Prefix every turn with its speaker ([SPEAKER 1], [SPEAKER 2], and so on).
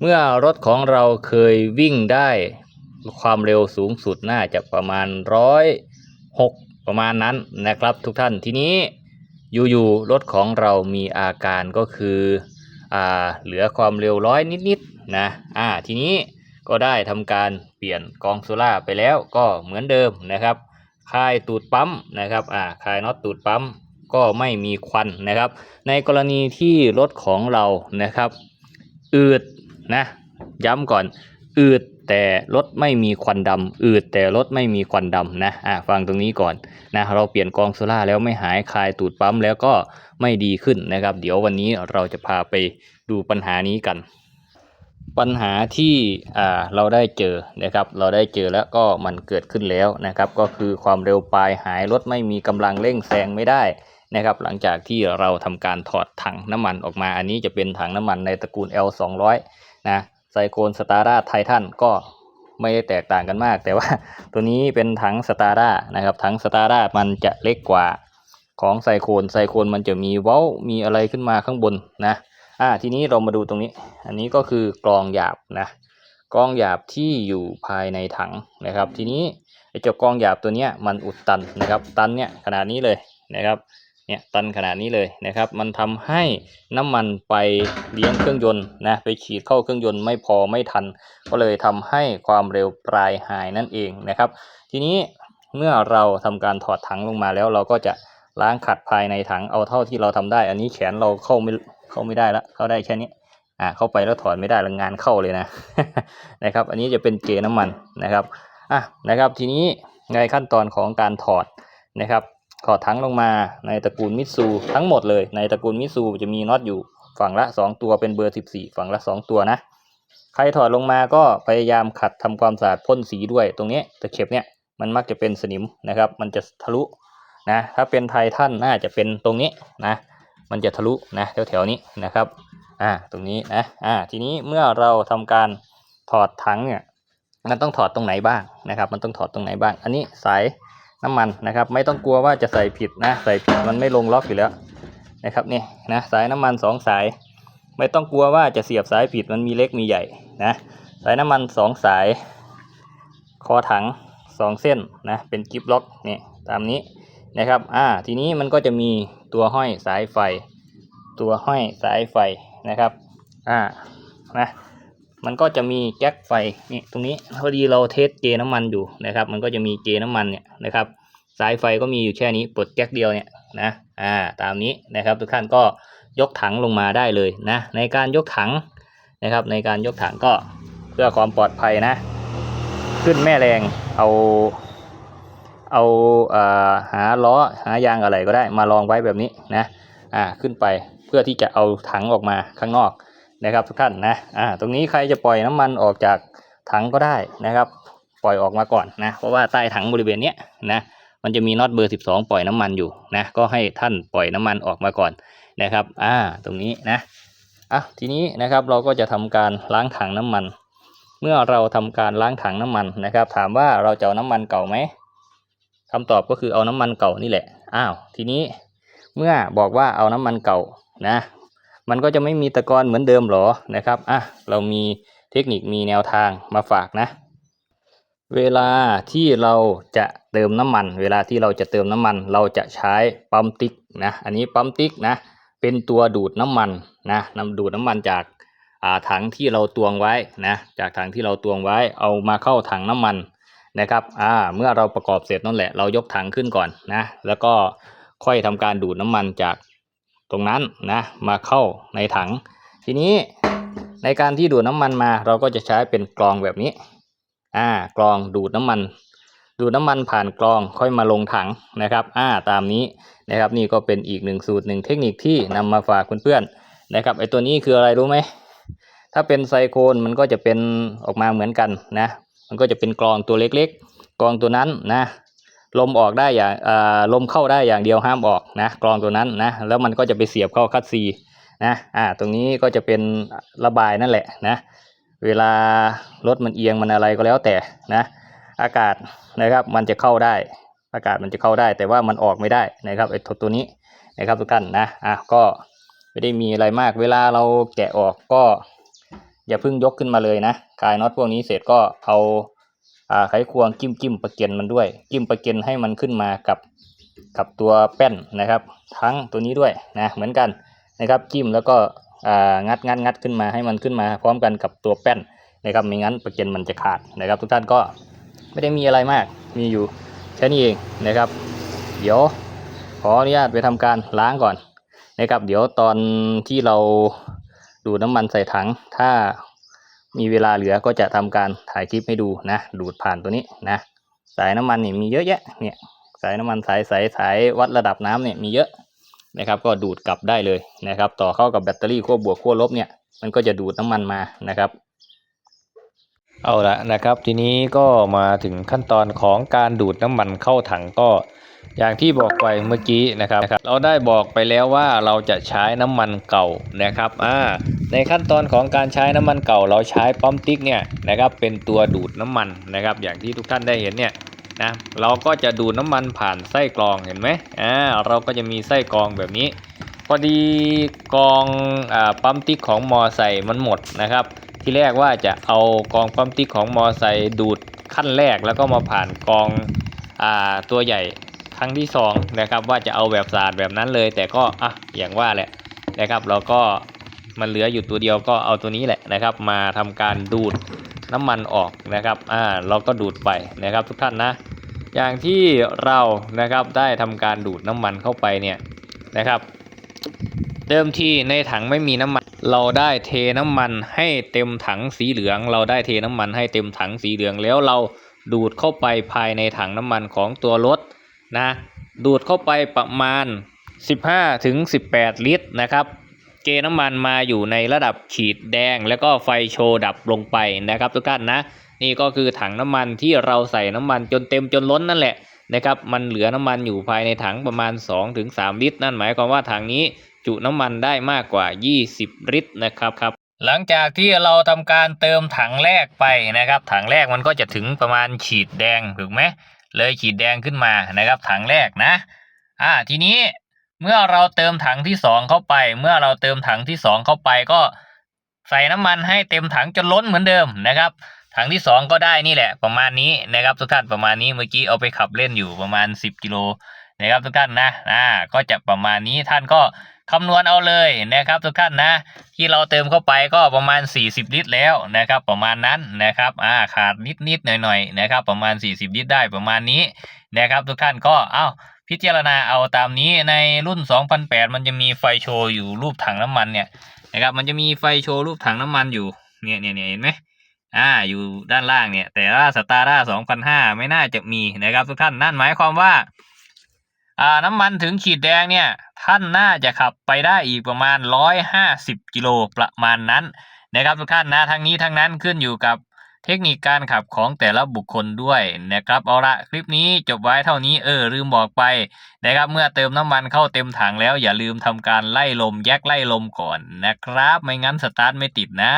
[SPEAKER 1] เมื่อรถของเราเคยวิ่งได้ความเร็วสูงสุดน่าจะประมาณร้อยหกประมาณนั้นนะครับทุกท่านทีนี้อยู่ๆรถของเรามีอาการก็คืออ่าเหลือความเร็วร้อยนิดๆนะอ่าทีนี้ก็ได้ทำการเปลี่ยนกองโซล่าไปแล้วก็เหมือนเดิมนะครับคลายตูดปั๊มนะครับอ่าคลายน็อตตูดปั๊มก็ไม่มีควันนะครับ ในกรณีที่รถของเรานะครับ อืดนะย้ำก่อนอืดแต่รถไม่มีควันดำอืดแต่รถไม่มีควันดำนะอะฟังตรงนี้ก่อนนะเราเปลี่ยนกองโซล่าแล้วไม่หายคลายตูดปั๊มแล้วก็ไม่ดีขึ้นนะครับ เดี๋ยววันนี้เราจะพาไปดูปัญหานี้กัน ปัญหาที่อ่าเราได้เจอนะครับ เราได้เจอแล้วก็มันเกิดขึ้นแล้วนะครับ ก็คือความเร็วปลายหายรถไม่มีกำลังเร่งแซงไม่ได้ นะครับหลังจากที่เราทำการถอดถังน้ำมันออกมา อันนี้จะเป็นถังน้ำมันในตระกูล L 2 0 0 นะไซโคนสตาร์ a ไททันก็ไม่ได้แตกต่างกันมาก แต่ว่าตัวนี้เป็นถังสตาร์ a นะครับถังสตาร์ a มันจะเล็กกว่าของไซโคนไซโคนมันจะมีเว้ามีอะไรขึ้นมาข้างบนนะอ่าทีนี้เรามาดูตรงนี้ อันนี้ก็คือกรองหยาบนะกรองหยาบที่อยู่ภายในถังนะครับ ทีนี้ไอ้เจ้ากรองหยาบตัวเนี้ยมันอุดตันนะครับ ตันเนี่ยขนาดนี้เลยนะครับ เนี่ยตันขนาดนี้เลยนะครับ มันทำให้น้ำมันไปเลี้ยงเครื่องยนต์นะไปฉีดเข้าเครื่องยนต์ไม่พอไม่ทัน ก็เลยทำให้ความเร็วปลายหายนั่นเองนะครับ ทีนี้เมื่อเราทำการถอดถังลงมาแล้วเราก็จะล้างขัดภายในถังเอาเท่าที่เราทำได้ อันนี้แขนเราเข้าไม่เข้าไม่ได้ละเข้าได้แค่นี้อ่าเข้าไปแล้วถอดไม่ได้แล้วงานเข้าเลยนะนะครับ อันนี้จะเป็นเกน้ำมันนะครับอะนะครับ ทีนี้ในขั้นตอนของการถอดนะครับ ถอดถังลงมาในตระกูลมิตซูทั้งหมดเลยในตระกูลมิตซูจะมีน็อตอยู่ฝั่งละ 2 ตัวเป็นเบอร์ 14 ฝั่งละ 2 ตัวนะใครถอดลงมาก็พยายามขัดทำความสะอาดพ่นสีด้วยตรงนี้ตะเข็บเนี่ยมันมักจะเป็นสนิมนะครับ มันจะทะลุนะถ้าเป็นไททันน่าจะเป็นตรงนี้นะมันจะทะลุนะแถวๆนี้นะครับอ่าตรงนี้นะอ่าทีนี้เมื่อเราทำการถอดถังเนี่ยมันต้องถอดตรงไหนบ้างนะครับ มันต้องถอดตรงไหนบ้าง อันนี้สาย น้ำมันนะครับ ไม่ต้องกลัวว่าจะใส่ผิดนะ ใส่ผิดมันไม่ลงล็อกอยู่แล้วนะครับนี่นะสายน้ำมันสองสาย ไม่ต้องกลัวว่าจะเสียบสายผิดมันมีเล็กมีใหญ่นะสายน้ำมันสองสาย คอถังสองเส้นนะเป็นกิฟล็อกนี่ตามนี้นะครับอ่าทีนี้มันก็จะมีตัวห้อยสายไฟ ตัวห้อยสายไฟนะครับอ่านะ มันก็จะมีแจ็คไฟนี่ตรงนี้พอดีเราเทสเจน้ำมันอยู่นะครับ มันก็จะมีเจน้ำมันเนี่ยนะครับสายไฟก็มีอยู่แค่นี้ปลดแจ็คเดียวเนี่ยนะอ่าตามนี้นะครับทุกท่านก็ยกถังลงมาได้เลยนะในการยกถังนะครับในการยกถังก็เพื่อความปลอดภัยนะ ขึ้นแม่แรงเอาเอาอ่าหาล้อหายางอะไรก็ได้มาลองไว้แบบนี้นะอ่าขึ้นไปเพื่อที่จะเอาถังออกมาข้างนอก นะครับทุกท่านนะอ่าตรงนี้ใครจะปล่อยน้ำมันออกจากถังก็ได้นะครับ ปล่อยออกมาก่อนนะ เพราะว่าใต้ถังบริเวณเนี้ยนะมันจะมีน็อตเบอร์ 12 ปล่อยน้ำมันอยู่นะก็ให้ท่านปล่อยน้ำมันออกมาก่อนนะครับอ่าตรงนี้นะอะทีนี้นะครับเราก็จะทำการล้างถังน้ำมัน เมื่อเราทำการล้างถังน้ำมันนะครับ ถามว่าเราจะเอาน้ำมันเก่าไหมคำตอบก็คือเอาน้ำมันเก่านี่แหละอ้าวทีนี้เมื่อบอกว่าเอาน้ำมันเก่านะ มันก็จะไม่มีตะกอนเหมือนเดิมหรอนะครับอะเรามีเทคนิคมีแนวทางมาฝากนะ เวลาที่เราจะเติมน้ำมัน เวลาที่เราจะเติมน้ำมัน เราจะใช้ปั๊มติ๊กนะอันนี้ปั๊มติ๊กนะเป็นตัวดูดน้ำมันนะนำดูดน้ำมันจากอ่าถังที่เราตวงไว้นะจากถังที่เราตวงไว้เอามาเข้าถังน้ำมันนะครับอ่าเมื่อเราประกอบเสร็จนั่นแหละเรายกถังขึ้นก่อนนะแล้วก็ค่อยทำการดูดน้ำมันจาก ตรงนั้นนะมาเข้าในถัง ทีนี้ในการที่ดูดน้ำมันมา เราก็จะใช้เป็นกรองแบบนี้อ่ากรองดูดน้ำมัน ดูดน้ำมันผ่านกรองค่อยมาลงถังนะครับอ่าตามนี้นะครับนี่ก็เป็นอีกหนึ่งสูตรหนึ่งเทคนิคที่นำมาฝากเพื่อนๆนะครับไอตัวนี้คืออะไรรู้ไหมถ้าเป็นไซโคนมันก็จะเป็นออกมาเหมือนกันนะมันก็จะเป็นกรองตัวเล็กๆกรองตัวนั้นนะ ลมออกได้อย่างลมเข้าได้อย่างเดียวห้ามออกนะกรองตัวนั้นนะแล้วมันก็จะไปเสียบเข้าคัดซีนะอ่าตรงนี้ก็จะเป็นระบายนั่นแหละนะเวลารถมันเอียงมันอะไรก็แล้วแต่นะอากาศนะครับมันจะเข้าได้ อากาศมันจะเข้าได้ แต่ว่ามันออกไม่ได้นะครับไอ้ตัวนี้นะครับทุกท่านนะอะก็ไม่ได้มีอะไรมาก เวลาเราแกะออกก็ อย่าเพิ่งยกขึ้นมาเลยนะคลายน็อตพวกนี้เสร็จก็เอา ไขควงจิ้มจิ้มประเก็นมันด้วยจิ้มประเก็นให้มันขึ้นมากับกับตัวแป้นนะครับ ทั้งตัวนี้ด้วยนะเหมือนกันนะครับจิ้มแล้วก็อ่างัดงัดงัดขึ้นมาให้มันขึ้นมาพร้อมกันกับตัวแป้นนะครับไม่งั้นประเก็นมันจะขาดนะครับ ทุกท่านก็ไม่ได้มีอะไรมากมีอยู่แค่นี้เองนะครับ เดี๋ยวขออนุญาตไปทำการล้างก่อนนะครับ เดี๋ยวตอนที่เราดูดน้ำมันใส่ถังถ้า มีเวลาเหลือก็จะทำการถ่ายคลิปให้ดูนะ ดูดผ่านตัวนี้นะ สายน้ำมันนี่มีเยอะแยะเนี่ยสายน้ำมันสายสายสายวัดระดับน้ำเนี่ยมีเยอะนะครับ ก็ดูดกลับได้เลยนะครับ ต่อเข้ากับแบตเตอรี่ขั้วบวกขั้วลบเนี่ยมันก็จะดูดน้ำมันมานะครับ
[SPEAKER 2] เอาละนะครับ ทีนี้ก็มาถึงขั้นตอนของการดูดน้ำมันเข้าถังก็ อย่างที่บอกไปเมื่อกี้นะครับ เราได้บอกไปแล้วว่าเราจะใช้น้ำมันเก่านะครับอ่าในขั้นตอนของการใช้น้ำมันเก่า เราใช้ปั๊มติ๊กเนี่ยนะครับเป็นตัวดูดน้ำมันนะครับ อย่างที่ทุกท่านได้เห็นเนี่ยนะเราก็จะดูดน้ำมันผ่านไส้กรองเห็นไหมอ่าเราก็จะมีไส้กรองแบบนี้ พอดีกองอปั๊มติ๊กของมอไซค์มันหมดนะครับ ที่แรกว่าจะเอากองปั๊มติ๊กของมอไซค์ดูดขั้นแรกแล้วก็มาผ่านกองอตัวใหญ่ครั้งที่สองนะครับว่าจะเอาแบบสะอาดแบบนั้นเลย แต่ก็อะอย่างว่าแหละนะครับ เราก็มันเหลืออยู่ตัวเดียวก็เอาตัวนี้แหละนะครับ มาทำการดูดน้ำมันออกนะครับอ่าเราก็ดูดไปนะครับทุกท่านนะ อย่างที่เรานะครับได้ทำการดูดน้ำมันเข้าไปเนี่ยนะครับ เดิมทีในถังไม่มีน้ำมัน เราได้เทน้ำมันให้เต็มถังสีเหลือง เราได้เทน้ำมันให้เต็มถังสีเหลืองแล้วเราดูดเข้าไปภายในถังน้ำมันของตัวรถนะดูดเข้าไปประมาณ 15ถึง18 ลิตรนะครับเกน้ำมันมาอยู่ในระดับขีดแดง แล้วก็ไฟโชว์ดับลงไปนะครับทุกท่านนะ นี่ก็คือถังน้ำมันที่เราใส่น้ำมันจนเต็มจนล้นนั่นแหละนะครับมันเหลือน้ำมันอยู่ภายในถังประมาณ 2-3 ลิตร นั่นหมายความว่าถังนี้ จุน้ำมันได้มากกว่า 20 ลิตรนะครับครับ หลังจากที่เราทำการเติมถังแรกไปนะครับ ถังแรกมันก็จะถึงประมาณขีดแดงถูกไหมเลยขีดแดงขึ้นมานะครับ ถังแรกนะ อ่าทีนี้เมื่อเราเติมถังที่สองเข้าไป เมื่อเราเติมถังที่สองเข้าไปก็ใส่น้ำมันให้เต็มถังจนล้นเหมือนเดิมนะครับ ถังที่สองก็ได้นี่แหละ ประมาณนี้นะครับทุกท่านประมาณนี้เมื่อกี้เอาไปขับเล่นอยู่ประมาณ 10 กิโลนะครับทุกท่านนะอ่าก็จะประมาณนี้ท่านก็ คำนวณเอาเลยนะครับทุกท่านนะ ที่เราเติมเข้าไปก็ประมาณ 40 ลิตรแล้วนะครับ ประมาณนั้นนะครับอ่าขาดนิดนิดๆหน่อยหน่อยๆนะครับ ประมาณ 40 ลิตรได้ประมาณนี้นะครับ ทุกท่านก็เอ้าพิจารณาเอาตามนี้ในรุ่น 2008 มันจะมีไฟโชว์อยู่รูปถังน้ำมันเนี่ยนะครับ มันจะมีไฟโชว์รูปถังน้ำมันอยู่เนี่ยเนี่ยเนี่ยเห็นไหมอ่าอยู่ด้านล่างเนี่ย แต่ว่าสตาร์ด้า2005 ไม่น่าจะมีนะครับ ทุกท่านนั่นหมายความว่า อ่าน้ำมันถึงขีดแดงเนี่ยท่านน่าจะขับไปได้อีกประมาณ 150 กิโลประมาณนั้นนะครับทุกท่านนะทั้งนี้ทั้งนั้นขึ้นอยู่กับเทคนิคการขับของแต่ละบุคคลด้วยนะครับเอาละคลิปนี้จบไว้เท่านี้เออลืมบอกไปนะครับเมื่อเติมน้ำมันเข้าเต็มถังแล้วอย่าลืมทำการไล่ลมแยกไล่ลมก่อนนะครับ ไม่งั้นสตาร์ทไม่ติดนะ